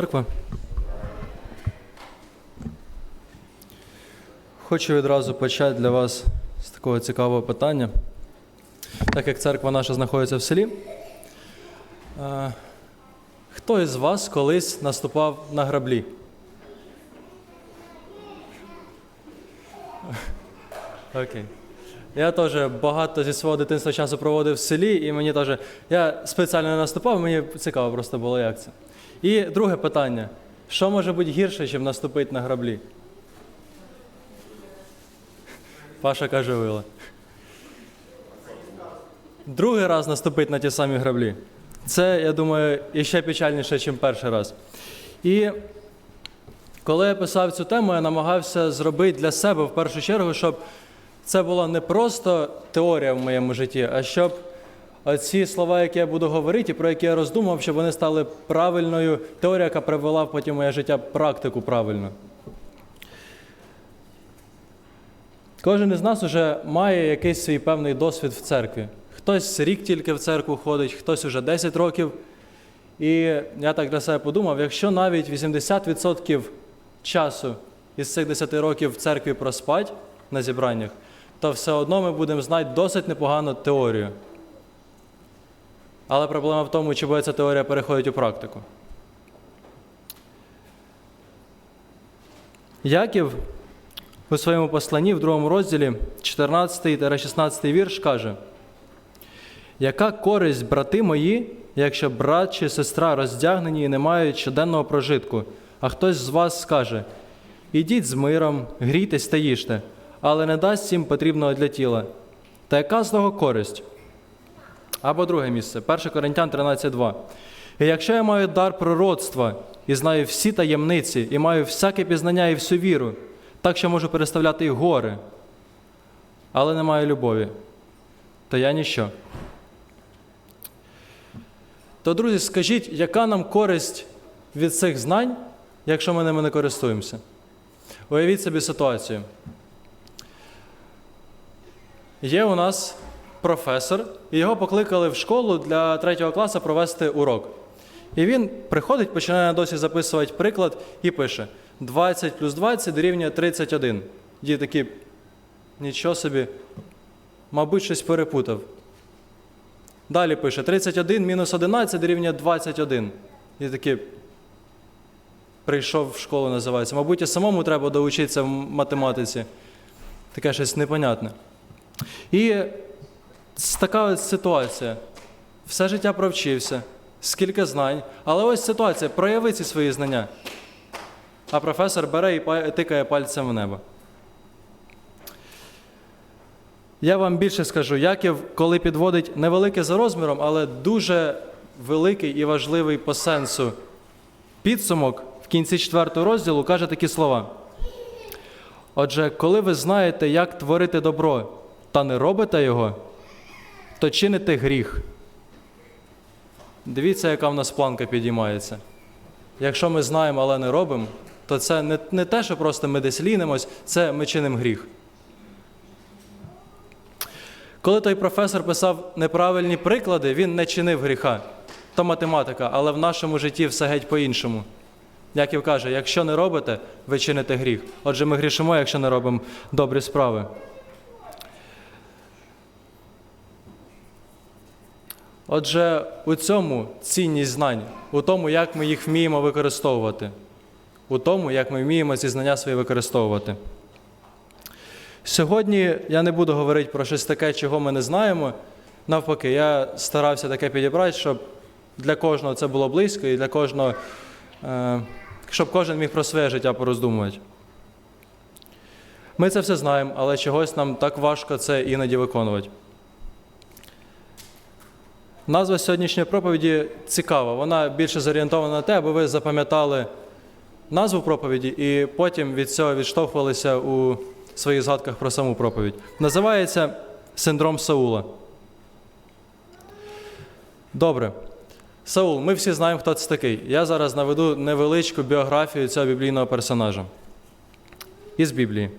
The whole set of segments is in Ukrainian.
Церква. Хочу відразу почати для вас з такого цікавого питання. Так як церква наша знаходиться в селі, е, хто із вас колись наступав на граблі? Окей. Я теж багато зі свого дитинства часу проводив в селі, і мені теж. Я спеціально не наступав, мені цікаво просто було, як це. І друге питання: що може бути гірше, ніж наступити на граблі? Паша каже вила. Другий раз наступити на ті самі граблі. Це, я думаю, іще печальніше, ніж перший раз. І коли я писав цю тему, я намагався зробити для себе в першу чергу, щоб це була не просто теорія в моєму житті, а щоб ці слова, які я буду говорити, про які я роздумав, щоб вони стали правильною теорією, яка привела потім моє життя практику правильно. Кожен із нас вже має якийсь свій певний досвід в церкві. Хтось рік тільки в церкву ходить, хтось уже 10 років. І я так для себе подумав, якщо навіть 80% часу із цих 10 років в церкві проспать на зібраннях, то все одно ми будемо знати досить непогану теорію. Але проблема в тому, чи буде ця теорія переходить у практику. Яків у своєму посланні в другому розділі 14-16 вірш каже: Яка користь, брати мої, якщо брат чи сестра роздягнені і не мають щоденного прожитку, а хтось з вас скаже: Ідіть з миром, грійтесь та їжте, але не дасть їм потрібного для тіла. Та яка з того користь? Або друге місце, 1 Коринтян 13.2. І якщо я маю дар пророцтва і знаю всі таємниці, і маю всяке пізнання і всю віру, так що можу переставляти і гори, але не маю любові, то я ніщо. То, друзі, скажіть, яка нам користь від цих знань, якщо ми ними не користуємося? Уявіть собі ситуацію. Є у нас професор, і його покликали в школу для третього класу провести урок. І він приходить, починає досі записувати приклад і пише: 20 плюс 20 дорівнює 31. Діти такі, нічого собі, мабуть, щось перепутав. Далі пише: 31 мінус 11 дорівнює 21. І такі, прийшов в школу, називається. Мабуть, і самому треба доучитися в математиці. Таке щось непонятне. І така ситуація. Все життя провчився, скільки знань, але ось ситуація, прояви ці свої знання. А професор бере і тикає пальцем в небо. Я вам більше скажу, Яків, коли підводить невеликий за розміром, але дуже великий і важливий по сенсу підсумок в кінці четвертого розділу каже такі слова. Отже, коли ви знаєте, як творити добро, та не робите його, то чините гріх. Дивіться, яка в нас планка підіймається. Якщо ми знаємо, але не робимо, то це не, не те, що просто ми десь лінимось, це ми чинимо гріх. Коли той професор писав неправильні приклади, він не чинив гріха. То математика, але в нашому житті все геть по-іншому. Яків каже, якщо не робите, ви чините гріх. Отже, ми грішимо, якщо не робимо добрі справи. Отже, у цьому цінність знань, у тому, як ми їх вміємо використовувати, у тому, як ми вміємо ці знання свої використовувати. Сьогодні я не буду говорити про щось таке, чого ми не знаємо. Навпаки, я старався таке підібрати, щоб для кожного це було близько і для кожного, е, щоб кожен міг про своє життя пороздумувати. Ми це все знаємо, але чогось нам так важко це іноді виконувати. Назва сьогоднішньої проповіді цікава. Вона більше зорієнтована на те, аби ви запам'ятали назву проповіді і потім від цього відштовхувалися у своїх згадках про саму проповідь. Називається синдром Саула. Добре. Саул, ми всі знаємо, хто це такий. Я зараз наведу невеличку біографію цього біблійного персонажа із Біблії.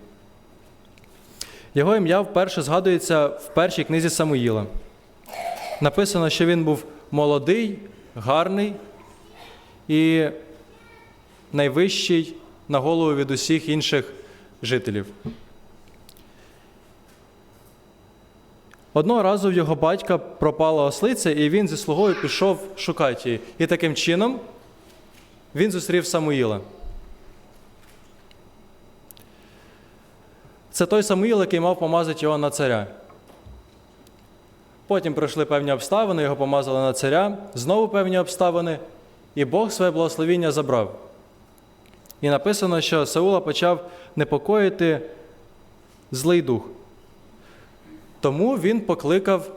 Його ім'я вперше згадується в першій книзі Самуїла. Написано, що він був молодий, гарний і найвищий на голову від усіх інших жителів. Одного разу в його батька пропала ослиця, і він зі слугою пішов шукати її. І таким чином він зустрів Самуїла. Це той Самуїл, який мав помазати його на царя. Потім пройшли певні обставини, його помазали на царя, знову певні обставини, і Бог своє благословіння забрав. І написано, що Саула почав непокоїти злий дух. Тому він покликав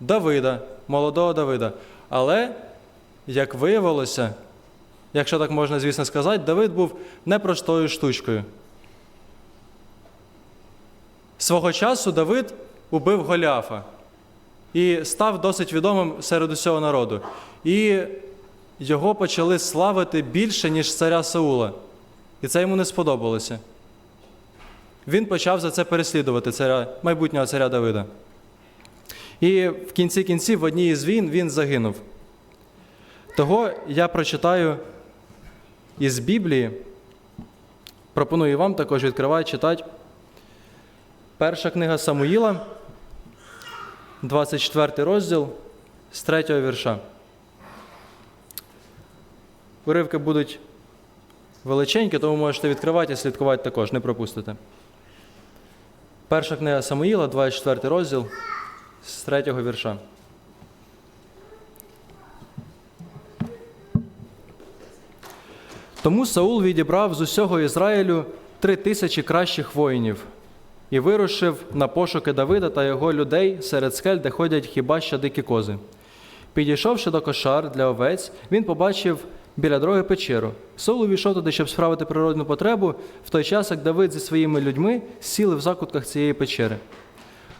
Давида, молодого Давида. Але, як виявилося, якщо так можна, звісно, сказати, Давид був непростою штучкою. Свого часу Давид убив Голіафа і став досить відомим серед усього народу. І його почали славити більше, ніж царя Саула. І це йому не сподобалося. Він почав за це переслідувати царя, майбутнього царя Давида. І в кінці кінців в одній із війн він загинув. Того я прочитаю із Біблії, пропоную вам також відкривати, читати. Перша книга Самуїла, 24 розділ з 3 вірша. Уривки будуть величенькі, тому можете відкривати і слідкувати також, не пропустите. Перша книга Самуїла, 24 розділ з 3 вірша. Тому Саул відібрав з усього Ізраїлю три тисячі кращих воїнів і вирушив на пошуки Давида та його людей серед скель, де ходять хіба що дикі кози. Підійшовши до кошар для овець, він побачив біля дороги печеру. Саул увійшов туди, щоб справити природну потребу, в той час, як Давид зі своїми людьми сіли в закутках цієї печери.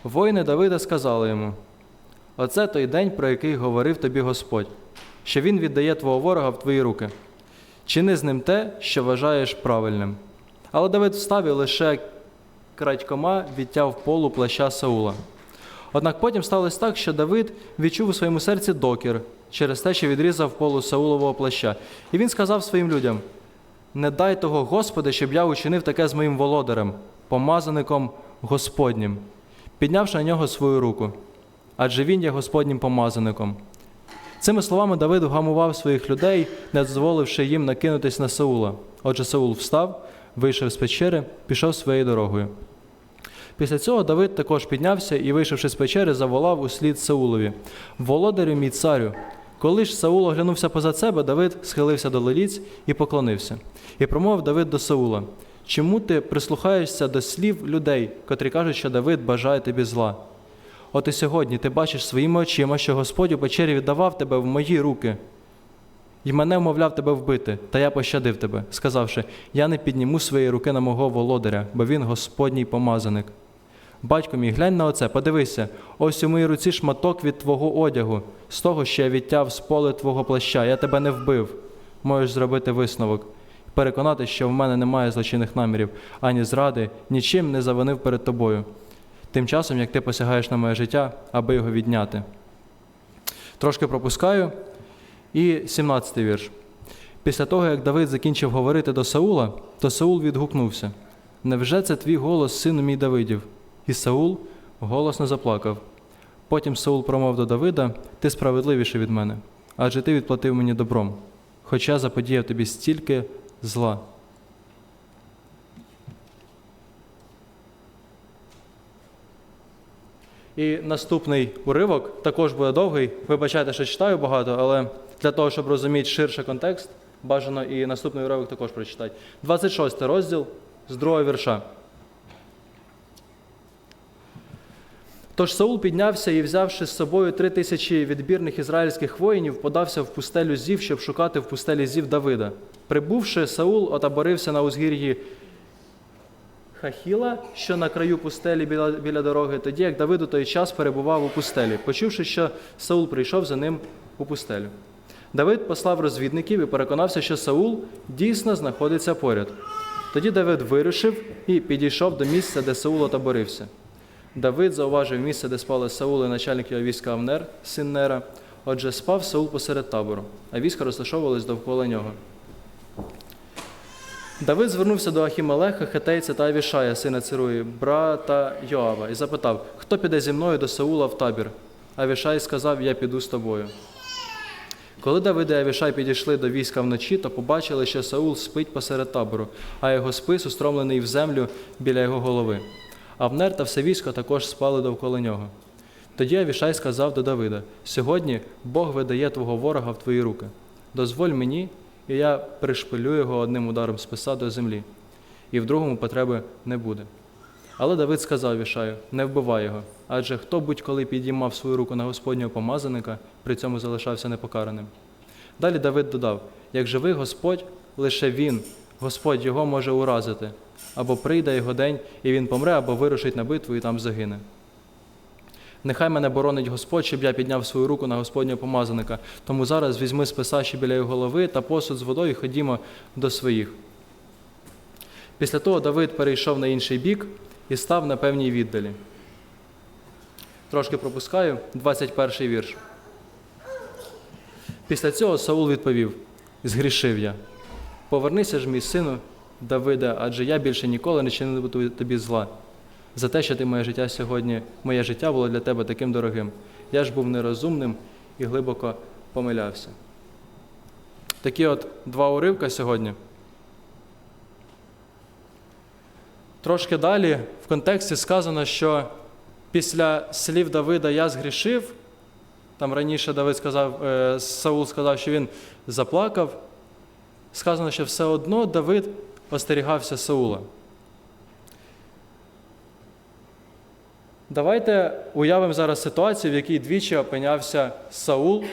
Воїни Давида сказали йому: Оце той день, про який говорив тобі Господь, що він віддає твого ворога в твої руки. Чини з ним те, що вважаєш правильним. Але Давид встав і лише крадькома відтяв полу плаща Саула. Однак потім сталося так, що Давид відчув у своєму серці докір через те, що відрізав полу Саулового плаща. І він сказав своїм людям: Не дай того, Господи, щоб я учинив таке з моїм володарем, помазаником Господнім, піднявши на нього свою руку, адже він є Господнім помазаником. Цими словами Давид вгамував своїх людей, не дозволивши їм накинутись на Саула. Отже, Саул встав, вийшов з печери, пішов своєю дорогою. Після цього Давид також піднявся і, вийшовши з печери, заволав услід Саулові: Володарю мій царю. Коли ж Саул оглянувся позад себе, Давид схилився до лиліць і поклонився. І промовив Давид до Саула: Чому ти прислухаєшся до слів людей, котрі кажуть, що Давид бажає тобі зла? От і сьогодні ти бачиш своїми очима, що Господь у печері віддавав тебе в мої руки, і мене вмовляв тебе вбити, та я пощадив тебе, сказавши: Я не підніму своєї руки на мого володаря, бо він Господній помазаник. Батько мій, глянь на оце, подивися, ось у моїй руці шматок від твого одягу, з того, що я відтяв з поле твого плаща, я тебе не вбив. Можеш зробити висновок, переконати, що в мене немає злочинних намірів, ані зради, нічим не завинив перед тобою. Тим часом, як ти посягаєш на моє життя, аби його відняти. Трошки пропускаю. І 17 вірш. Після того, як Давид закінчив говорити до Саула, то Саул відгукнувся: Невже це твій голос, сину мій Давидів? І Саул голосно заплакав. Потім Саул промовив до Давида: Ти справедливіший від мене, адже ти відплатив мені добром, хоча заподіяв тобі стільки зла. І наступний уривок також буде довгий. Вибачайте, що читаю багато, але для того, щоб розуміти ширше контекст, бажано і наступний уривок також прочитати. 26 розділ з другого вірша. Тож Саул піднявся і, взявши з собою три тисячі відбірних ізраїльських воїнів, подався в пустелю Зів, щоб шукати в пустелі Зів Давида. Прибувши, Саул отаборився на узгір'ї Хахіла, що на краю пустелі біля, біля дороги, тоді як Давид у той час перебував у пустелі, почувши, що Саул прийшов за ним у пустелю. Давид послав розвідників і переконався, що Саул дійсно знаходиться поряд. Тоді Давид вирушив і підійшов до місця, де Саул отаборився. Давид зауважив місце, де спали Саул і начальник його війська Авнер, син Нера. Отже, спав Саул посеред табору, а війська розташовувались довкола нього. Давид звернувся до Ахімелеха, хетейця та Авішая, сина Цируї, брата Йоава, і запитав, хто піде зі мною до Саула в табір? Авішай сказав, я піду з тобою. Коли Давид і Авішай підійшли до війська вночі, то побачили, що Саул спить посеред табору, а його спис устромлений в землю біля його голови. Авнер та все військо також спали довкола нього. Тоді Авішай сказав до Давида: Сьогодні Бог видає твого ворога в твої руки. Дозволь мені, і я пришпилю його одним ударом списа до землі, і в другому потреби не буде. Але Давид сказав Авішаю, не вбивай його, адже хто будь-коли підіймав свою руку на Господнього помазаника, при цьому залишався непокараним. Далі Давид додав: як живий Господь, лише він, Господь його може уразити, або прийде його день, і він помре, або вирушить на битву і там загине. Нехай мене боронить Господь, щоб я підняв свою руку на Господнього помазаника. Тому зараз візьми списа ще біля його голови та посуд з водою ходімо до своїх. Після того Давид перейшов на інший бік і став на певній віддалі. Трошки пропускаю, 21 вірш. Після цього Саул відповів: Згрішив я. Повернися ж, мій сину Давида, адже я більше ніколи не чинитиму тобі зла. За те, що ти моє життя сьогодні, моє життя було для тебе таким дорогим. Я ж був нерозумним і глибоко помилявся. Такі от два уривка сьогодні. Трошки далі в контексті сказано, що після слів Давида я згрішив. Там раніше Давид сказав, е, Саул сказав, що він заплакав. Сказано, що все одно Давид остерігався Саула. Давайте уявимо зараз ситуацію, в якій двічі опинявся Саул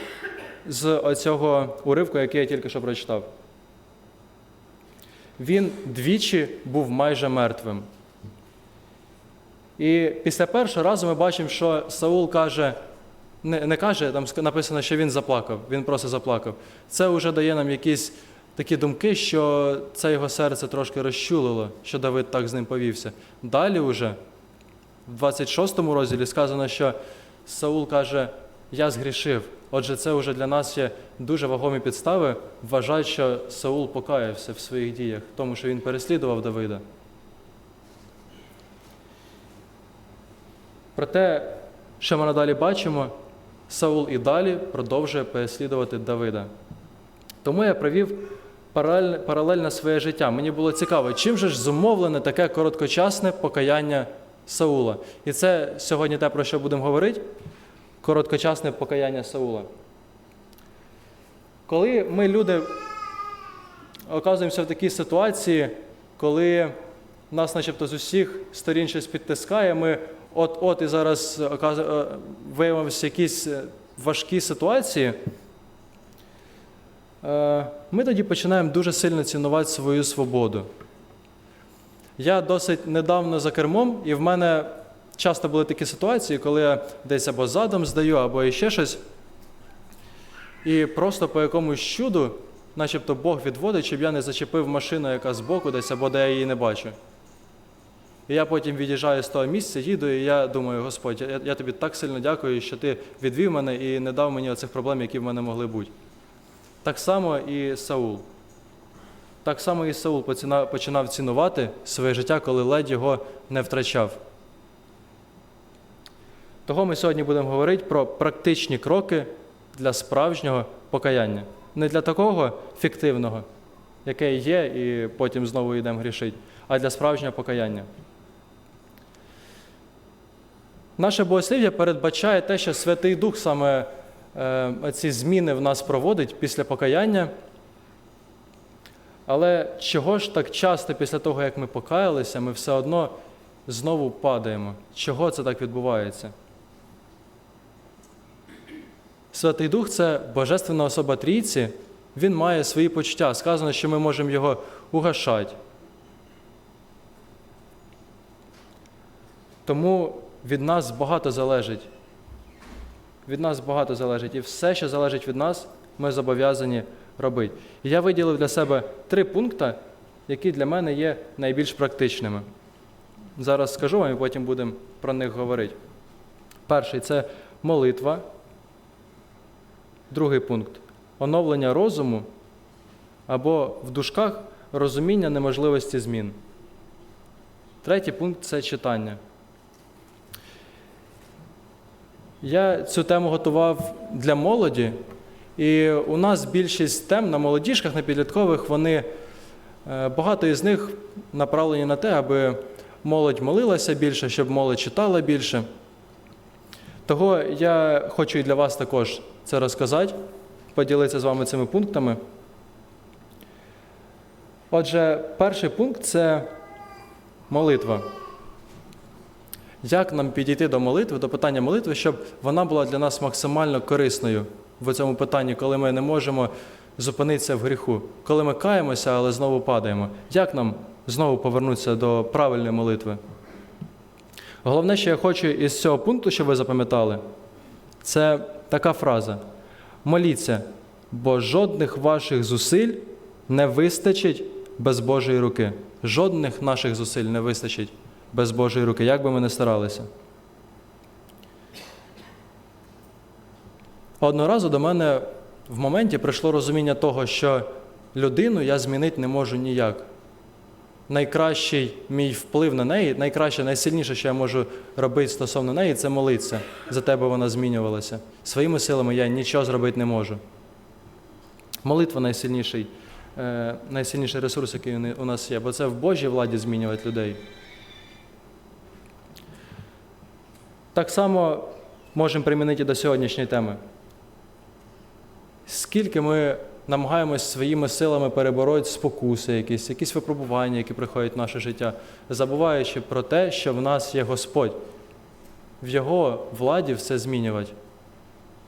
з оцього уривку, який я тільки що прочитав. Він двічі був майже мертвим. І після першого разу ми бачимо, що Саул каже, не, не каже, там написано, що він заплакав, він просто заплакав. Це вже дає нам якісь такі думки, що це його серце трошки розчулило, що Давид так з ним повівся. Далі вже, в 26 розділі сказано, що Саул каже, я згрішив. Отже, це вже для нас є дуже вагомі підстави вважати, що Саул покаявся в своїх діях, тому що він переслідував Давида. Проте, що ми надалі бачимо, Саул і далі продовжує переслідувати Давида. Тому я провів паралель, паралельне своє життя. Мені було цікаво, чим же ж зумовлене таке короткочасне покаяння Саула. І це сьогодні те, про що будемо говорити короткочасне покаяння Саула. Коли ми, люди, оказуємося в такій ситуації, коли нас, начебто, з усіх сторін щось підтискає, ми от-от і зараз виявимося в якісь важкі ситуації, е, ми тоді починаємо дуже сильно цінувати свою свободу. Я досить недавно за кермом, і в мене часто були такі ситуації, коли я десь або задом здаю, або ще щось. І просто по якомусь чуду, начебто Бог відводить, щоб я не зачепив машину, яка збоку десь, або де я її не бачу. І я потім від'їжджаю з того місця, їду, і я думаю, Господь, я, я тобі так сильно дякую, що ти відвів мене і не дав мені оцих проблем, які в мене могли бути. Так само і Саул. Так само і Саул починав цінувати своє життя, коли ледь його не втрачав. Того ми сьогодні будемо говорити про практичні кроки для справжнього покаяння. Не для такого фіктивного, яке є, і потім знову йдемо грішити, а для справжнього покаяння. Наше богослів'я передбачає те, що Святий Дух саме ці зміни в нас проводить після покаяння. Але чого ж так часто після того, як ми покаялися, ми все одно знову падаємо? Чого це так відбувається? Святий Дух це божественна особа трійці, він має свої почуття. Сказано, що ми можемо його угашати. Тому від нас багато залежить. Від нас багато залежить. І все, що залежить від нас, ми зобов'язані робити. І я виділив для себе три пункти, які для мене є найбільш практичними. Зараз скажу вам і потім будемо про них говорити. Перший це молитва. Другий пункт оновлення розуму або в дужках розуміння неможливості змін. Третій пункт це читання. Я цю тему готував для молоді, і у нас більшість тем на молодіжках, на підліткових, вони е, багато із них направлені на те, аби молодь молилася більше, щоб молодь читала більше. Того я хочу і для вас також це розказати, поділитися з вами цими пунктами. Отже, перший пункт це молитва. Як нам підійти до молитви, до питання молитви, щоб вона була для нас максимально корисною в цьому питанні, коли ми не можемо зупинитися в гріху, коли ми каємося, але знову падаємо. Як нам знову повернутися до правильної молитви? Головне, що я хочу із цього пункту, щоб ви запам'ятали, це така фраза: моліться, бо жодних ваших зусиль не вистачить без Божої руки. Жодних наших зусиль не вистачить без Божої руки, як би ми не старалися. Одного разу до мене в моменті прийшло розуміння того, що людину я змінити не можу ніяк. Найкращий мій вплив на неї, найкраще, найсильніше, що я можу робити стосовно неї, це молитися. За тебе вона змінювалася. Своїми силами я нічого зробити не можу. Молитва найсильніший, е, найсильніший ресурс, який у нас є, бо це в Божій владі змінювати людей. Так само можемо примінити до сьогоднішньої теми. Скільки ми намагаємось своїми силами перебороти спокуси, якісь, якісь випробування, які приходять в наше життя, забуваючи про те, що в нас є Господь. В Його владі все змінювати.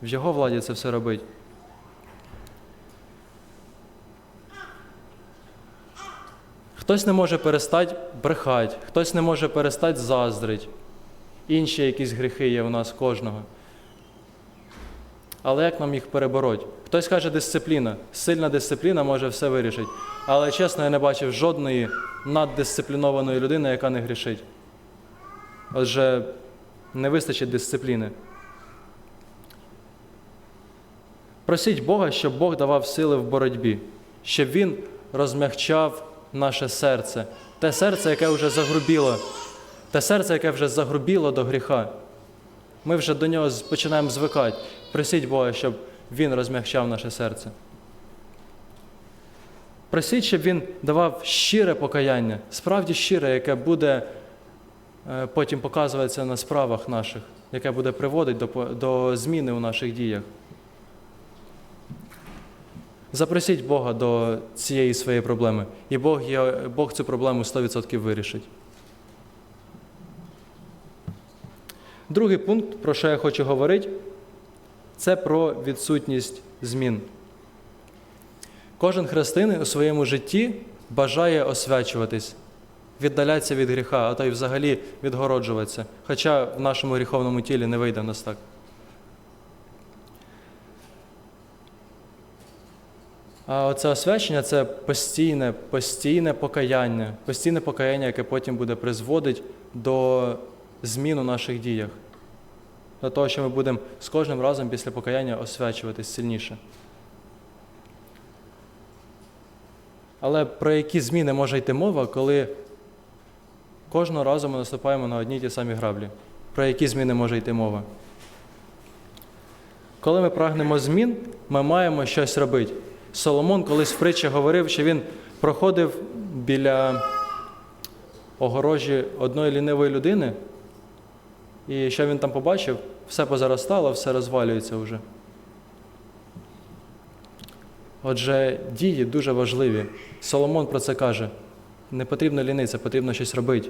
В Його владі це все робити. Хтось не може перестати брехати, хтось не може перестати заздрити. Інші якісь гріхи є у нас кожного. Але як нам їх перебороть? Хтось каже дисципліна. Сильна дисципліна може все вирішити. Але чесно, я не бачив жодної наддисциплінованої людини, яка не грішить. Отже, не вистачить дисципліни. Просіть Бога, щоб Бог давав сили в боротьбі, щоб Він розмягчав наше серце, те серце, яке вже загрубіло, те серце, яке вже загрубіло до гріха. Ми вже до нього починаємо звикати. Просіть Бога, щоб Він розмягчав наше серце. Просіть, щоб Він давав щире покаяння, справді щире, яке буде е, потім показуватися на справах наших, яке буде приводити до, до зміни у наших діях. Запросіть Бога до цієї своєї проблеми, і Бог, Бог цю проблему 100% вирішить. Другий пункт, про що я хочу говорити, це про відсутність змін. Кожен християнин у своєму житті бажає освячуватись, віддалятися від гріха, а то й взагалі відгороджуватися. Хоча в нашому гріховному тілі не вийде в нас так. А оце освячення це постійне, постійне покаяння, постійне покаяння, яке потім буде призводити до змін у наших діях. До того, що ми будемо з кожним разом після покаяння освячуватись сильніше. Але про які зміни може йти мова, коли кожного разу ми наступаємо на одні й ті самі граблі? Про які зміни може йти мова? Коли ми прагнемо змін, ми маємо щось робити. Соломон колись в притчі говорив, що він проходив біля огорожі одної лінивої людини, і що він там побачив, все позаростало, все розвалюється вже. Отже, дії дуже важливі. Соломон про це каже: не потрібно лінитися, потрібно щось робити.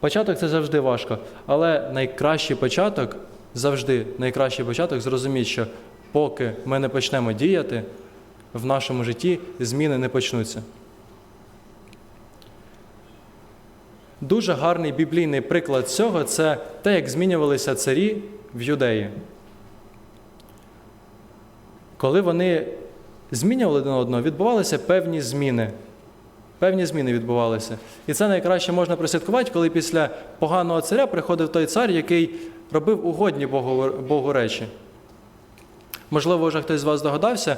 Початок це завжди важко, але найкращий початок завжди найкращий початок зрозуміти, що поки ми не почнемо діяти, в нашому житті зміни не почнуться. Дуже гарний біблійний приклад цього це те, як змінювалися царі в юдеї. Коли вони змінювали один одного, відбувалися певні зміни. Певні зміни відбувалися. І це найкраще можна прослідкувати, коли після поганого царя приходив той цар, який робив угодні Богу, Богу речі. Можливо, вже хтось з вас догадався,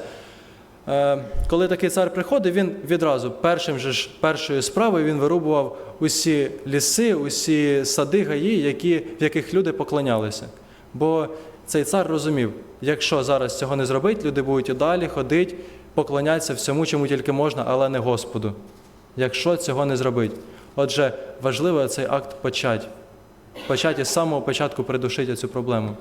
Коли такий цар приходив, він відразу першим же ж першою справою він вирубував усі ліси, усі сади гаї, які, в яких люди поклонялися. Бо цей цар розумів, якщо зараз цього не зробить, люди будуть і далі ходити, поклонятися всьому, чому тільки можна, але не Господу. Якщо цього не зробить. Отже, важливо цей акт почати. Почати з самого початку придушити цю проблему.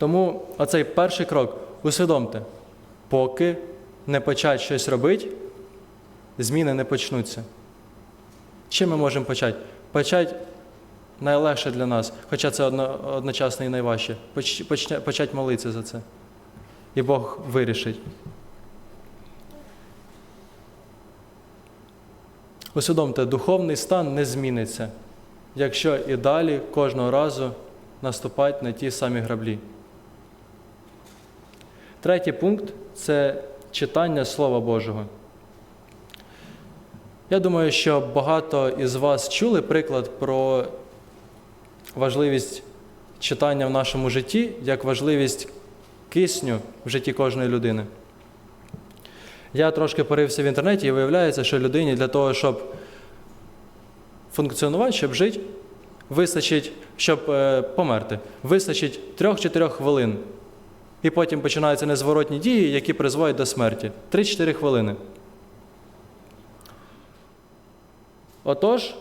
Тому оцей перший крок усвідомте, поки не почать щось робити, зміни не почнуться. Чим ми можемо почати? Почати найлегше для нас, хоча це одно, одночасно і найважче. Поч, почне, почати молитися за це. І Бог вирішить. Усвідомте, духовний стан не зміниться, якщо і далі кожного разу наступати на ті самі граблі. Третій пункт це читання Слова Божого. Я думаю, що багато із вас чули приклад про важливість читання в нашому житті як важливість кисню в житті кожної людини. Я трошки порився в інтернеті і виявляється, що людині для того, щоб функціонувати, щоб жити, вистачить, щоб е, померти, вистачить 3-4 хвилин. І потім починаються незворотні дії, які призводять до смерті. 3-4 хвилини. Отож,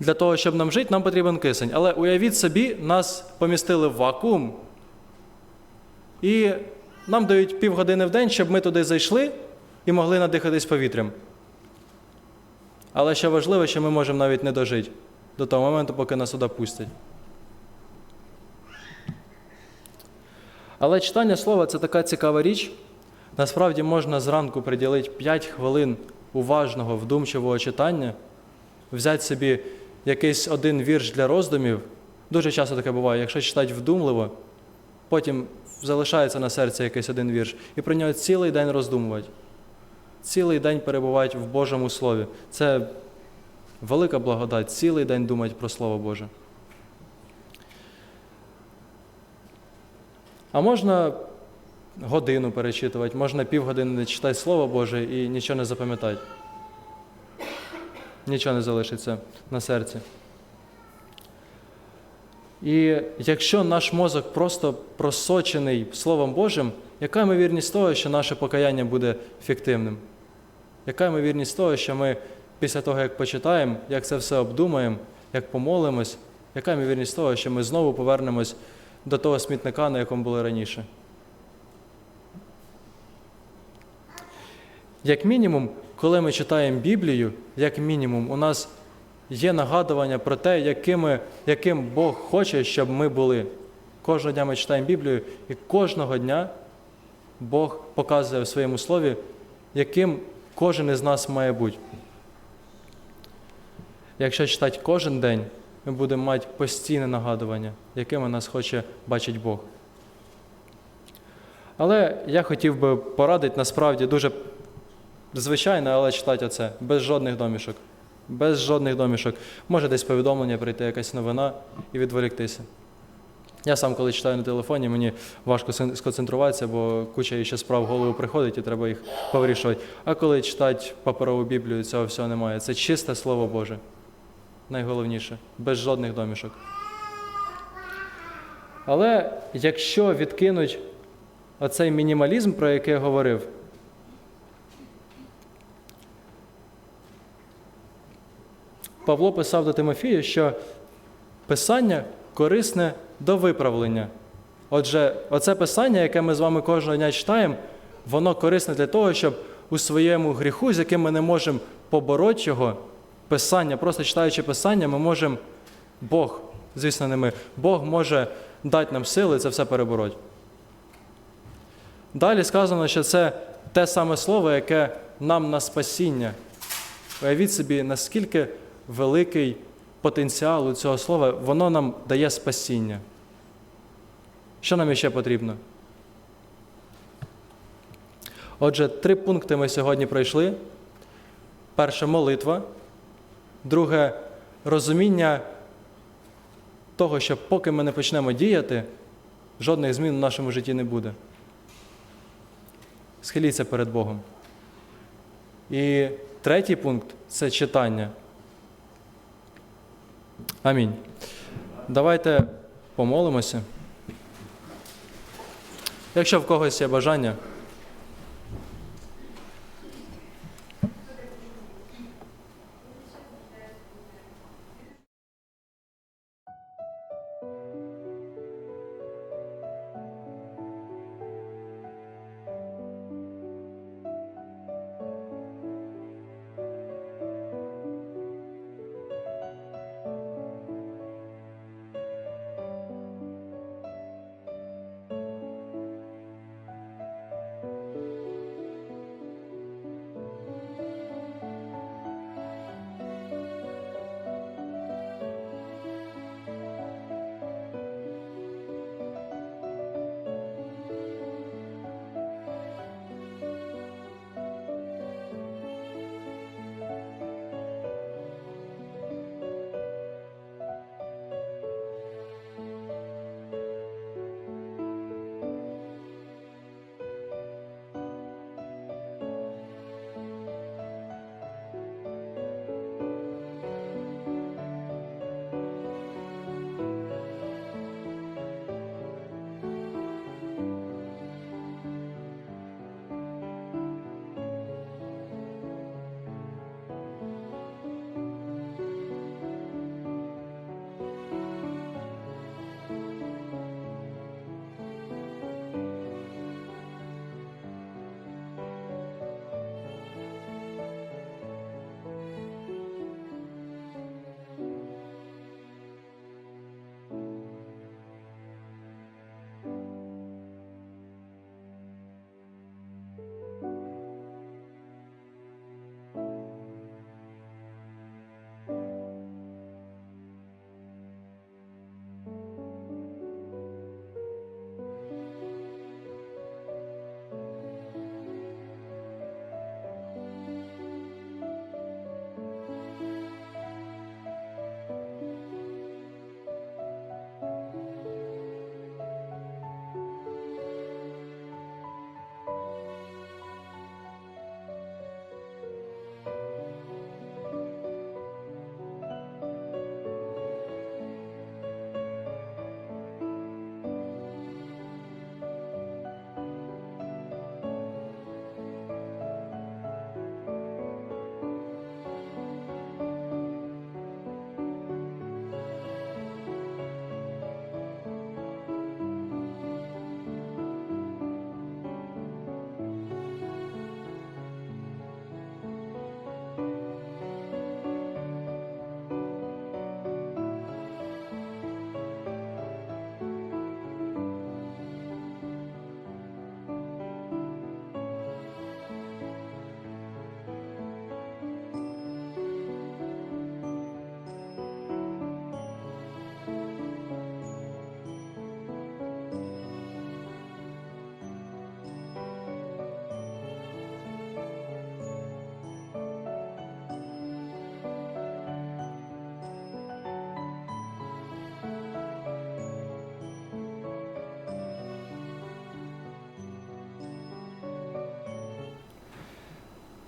для того, щоб нам жити, нам потрібен кисень. Але уявіть собі, нас помістили в вакуум, і нам дають півгодини в день, щоб ми туди зайшли і могли надихатись повітрям. Але що важливо, що ми можемо навіть не дожити до того моменту, поки нас сюди пустять. Але читання слова це така цікава річ. Насправді можна зранку приділити 5 хвилин уважного, вдумчивого читання, взяти собі якийсь один вірш для роздумів. Дуже часто таке буває, якщо читати вдумливо, потім залишається на серці якийсь один вірш, і про нього цілий день роздумувати, цілий день перебувати в Божому Слові. Це велика благодать, цілий день думати про Слово Боже. А можна годину перечитувати, можна півгодини не читати Слово Боже і нічого не запам'ятати. Нічого не залишиться на серці. І якщо наш мозок просто просочений Словом Божим, яка ймовірність того, що наше покаяння буде фіктивним? Яка ймовірність того, що ми після того, як почитаємо, як це все обдумаємо, як помолимось, яка ймовірність того, що ми знову повернемось до того смітника, на якому були раніше? Як мінімум, коли ми читаємо Біблію, як мінімум, у нас є нагадування про те, якими, яким Бог хоче, щоб ми були. Кожного дня ми читаємо Біблію, і кожного дня Бог показує в своєму слові, яким кожен із нас має бути. Якщо читати кожен день, ми будемо мати постійне нагадування, якими нас хоче бачити Бог. Але я хотів би порадити насправді дуже звичайно, але читати оце, без жодних домішок. Без жодних домішок. Може десь повідомлення прийти, якась новина і відволіктися. Я сам, коли читаю на телефоні, мені важко сконцентруватися, бо куча ще справ в голову приходить і треба їх повирішувати. А коли читати паперову Біблію, цього всього немає. Це чисте Слово Боже. Найголовніше, без жодних домішок. Але якщо відкинуть оцей мінімалізм, про який я говорив, Павло писав до Тимофія, що писання корисне до виправлення. Отже, оце писання, яке ми з вами кожного дня читаємо, воно корисне для того, щоб у своєму гріху, з яким ми не можемо побороти його, писання, просто читаючи писання, ми можемо, Бог, звісно, не ми, Бог може дати нам сили це все перебороти. Далі сказано, що це те саме слово, яке нам на спасіння. Уявіть собі, наскільки великий потенціал у цього слова, воно нам дає спасіння. Що нам ще потрібно? Отже, три пункти ми сьогодні пройшли. Перше молитва, друге розуміння того, що поки ми не почнемо діяти, жодних змін в нашому житті не буде. Схиліться перед Богом. І третій пункт це читання. Амінь. Давайте помолимося. Якщо в когось є бажання.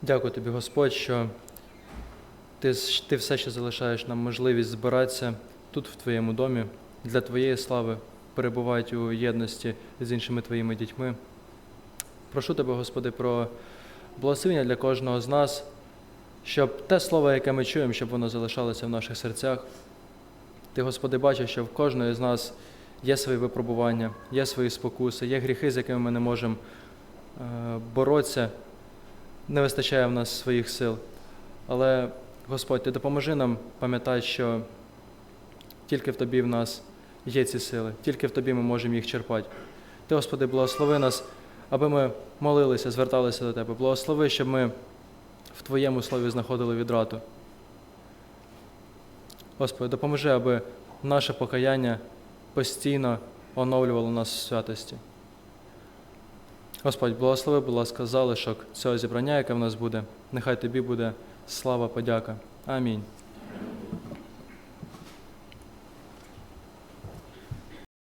Дякую тобі, Господь, що ти, ти все ще залишаєш нам можливість збиратися тут, в Твоєму домі, для Твоєї слави, перебувати у єдності з іншими Твоїми дітьми. Прошу тебе, Господи, про благословення для кожного з нас, щоб те слово, яке ми чуємо, щоб воно залишалося в наших серцях. Ти, Господи, бачиш, що в кожної з нас є свої випробування, є свої спокуси, є гріхи, з якими ми не можемо е, боротися, не вистачає в нас своїх сил. Але, Господь, ти допоможи нам пам'ятати, що тільки в Тобі в нас є ці сили, тільки в Тобі ми можемо їх черпати. Ти, Господи, благослови нас, аби ми молилися, зверталися до Тебе. Благослови, щоб ми в Твоєму слові знаходили відрату. Господи, допоможи, аби наше покаяння постійно оновлювало нас в святості. Господь, благослови, будь ласка, залишок цього зібрання, яке в нас буде. Нехай тобі буде слава, подяка. Амінь.